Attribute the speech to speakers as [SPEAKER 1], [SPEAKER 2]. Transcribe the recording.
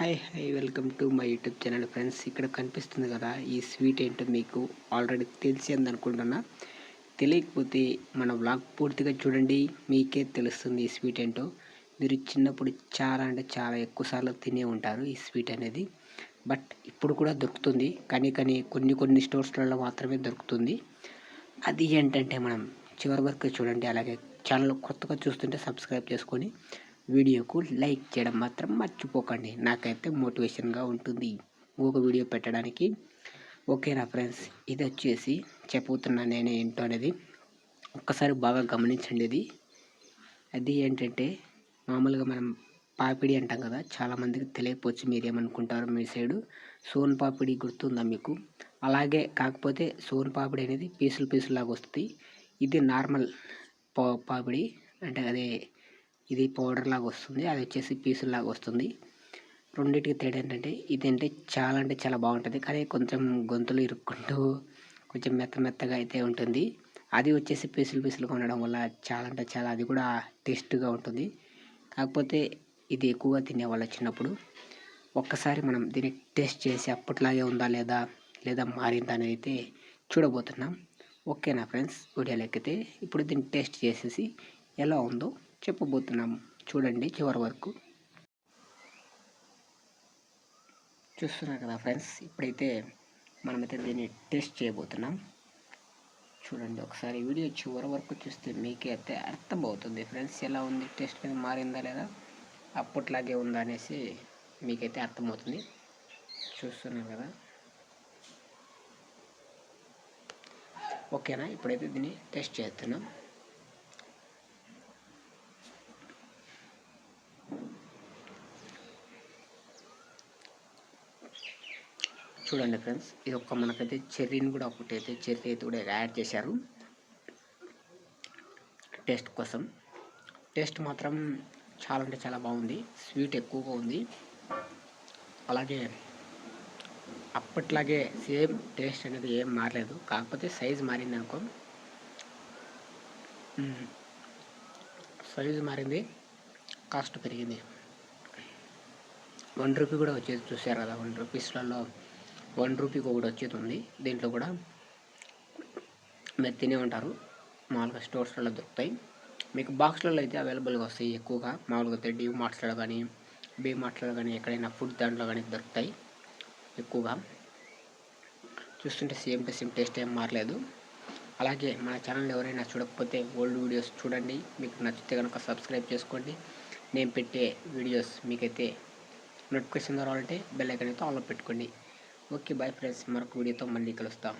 [SPEAKER 1] Hi hi welcome to my YouTube channel friends. ఇక్కడ కనిపిస్తుంది కదా ఈ స్వీట్ ఏంటో మీకు ఆల్రెడీ తెలిసింది అనుకుంటున్నా తెలియకపోతే మన బ్లాగ్ పూర్తిగా చూడండి మీకే తెలుస్తుంది ఈ స్వీట్ ఏంటో. మీరు చిన్నప్పుడు చాలా అంటే చాలా ఎక్కువసార్లు తినే ఉంటారు ఈ స్వీట్ అనేది. బట్ ఇప్పుడు కూడా దొరుకుతుంది కానీ కానీ కొన్ని కొన్ని స్టోర్స్లలో మాత్రమే దొరుకుతుంది. అది ఏంటంటే మనం చివరి వరకు చూడండి అలాగే ఛానల్ కొత్తగా చూస్తుంటే సబ్స్క్రైబ్ చేసుకొని వీడియోకు లైక్ చేయడం మాత్రం మర్చిపోకండి. నాకైతే మోటివేషన్గా ఉంటుంది ఒక వీడియో పెట్టడానికి. ఓకేనా ఫ్రెండ్స్? ఇది వచ్చేసి చెప్పుతున్నా నేనే ఏంటో అనేది. ఒక్కసారి బాగా గమనించండి ఇది. అది ఏంటంటే మామూలుగా మనం పాపిడి అంటాం కదా చాలామందికి తెలియకపోవచ్చు మీరు ఏమనుకుంటారు మీ సైడు. సోన్ పాపిడి గుర్తుందా మీకు? అలాగే కాకపోతే సోన్ పాపిడి అనేది పీసులు పీసులాగా వస్తుంది. ఇది నార్మల్ పా పాపిడి అంటే అదే ఇది పౌడర్ లాగా వస్తుంది. అది వచ్చేసి పీసులాగా వస్తుంది. రెండింటికి తేడా ఏంటంటే ఇది అంటే చాలా అంటే చాలా బాగుంటుంది. కానీ కొంచెం గొంతులు ఇరుక్కుంటూ కొంచెం మెత్త మెత్తగా అయితే ఉంటుంది. అది వచ్చేసి పీసులు పీసులుగా ఉండడం వల్ల చాలా అంటే చాలా అది కూడా టేస్ట్గా ఉంటుంది. కాకపోతే ఇది ఎక్కువగా తినేవాళ్ళు చిన్నప్పుడు. ఒక్కసారి మనం దీన్ని టేస్ట్ చేసి అప్పట్లాగే ఉందా లేదా లేదా మారిందా అనేది అయితే చూడబోతున్నాం. ఓకేనా ఫ్రెండ్స్? వీడియోలు ఎక్కితే ఇప్పుడు దీన్ని టేస్ట్ చేసేసి ఎలా ఉందో చెప్పబోతున్నాము. చూడండి చివరి వరకు. చూస్తున్నారు కదా ఫ్రెండ్స్ ఇప్పుడైతే మనమైతే దీన్ని టెస్ట్ చేయబోతున్నాం. చూడండి ఒకసారి వీడియో చివరి వరకు చూస్తే మీకే అయితే అర్థమవుతుంది ఫ్రెండ్స్ ఎలా ఉంది టెస్ట్ మీద మారిందా లేదా అప్పట్లాగే ఉందా అనేసి మీకైతే అర్థమవుతుంది. చూస్తున్నారు కదా. ఓకేనా? ఇప్పుడైతే దీన్ని టెస్ట్ చేస్తున్నాం. చూడండి ఫ్రెండ్స్ ఇది ఒక మనకైతే చెర్రీని కూడా ఒకటి అయితే చెర్రీ అయితే కూడా యాడ్ చేశారు. టేస్ట్ కోసం. టేస్ట్ మాత్రం చాలా అంటే చాలా బాగుంది స్వీట్ ఎక్కువగా ఉంది. అలాగే అప్పట్లాగే సేమ్ టేస్ట్ అనేది ఏం మారలేదు కాకపోతే సైజ్ మారింది అనుకో. సైజు మారింది కాస్ట్ పెరిగింది. వన్ రూపీ కూడా వచ్చేది చూసారు కదా వన్ రూపీస్లలో. వన్ రూపీకి ఒకటి వచ్చేది ఉంది దీంట్లో కూడా మీరు తినే ఉంటారు. మామూలుగా స్టోర్స్లలో దొరుకుతాయి. మీకు బాక్స్లలో అయితే అవైలబుల్గా వస్తాయి ఎక్కువగా. మామూలుగా అయితే డీ మార్ట్స్లో కానీ బీ మార్ట్స్లో కానీ ఎక్కడైనా ఫుడ్ దాంట్లో కానీ దొరుకుతాయి ఎక్కువగా. చూస్తుంటే సేమ్ టు సేమ్ టేస్ట్ ఏం మారలేదు. అలాగే మన ఛానల్ ఎవరైనా చూడకపోతే ఓల్డ్ వీడియోస్ చూడండి. మీకు నచ్చితే కనుక సబ్స్క్రైబ్ చేసుకోండి. నేను పెట్టే వీడియోస్ మీకైతే నోటిఫికేషన్ ద్వారా అంటే బెల్ ఐకన్ అయితే ఆన్లో పెట్టుకోండి. Okay bye friends. మరొక వీడియోతో మళ్ళీ కలుస్తాం.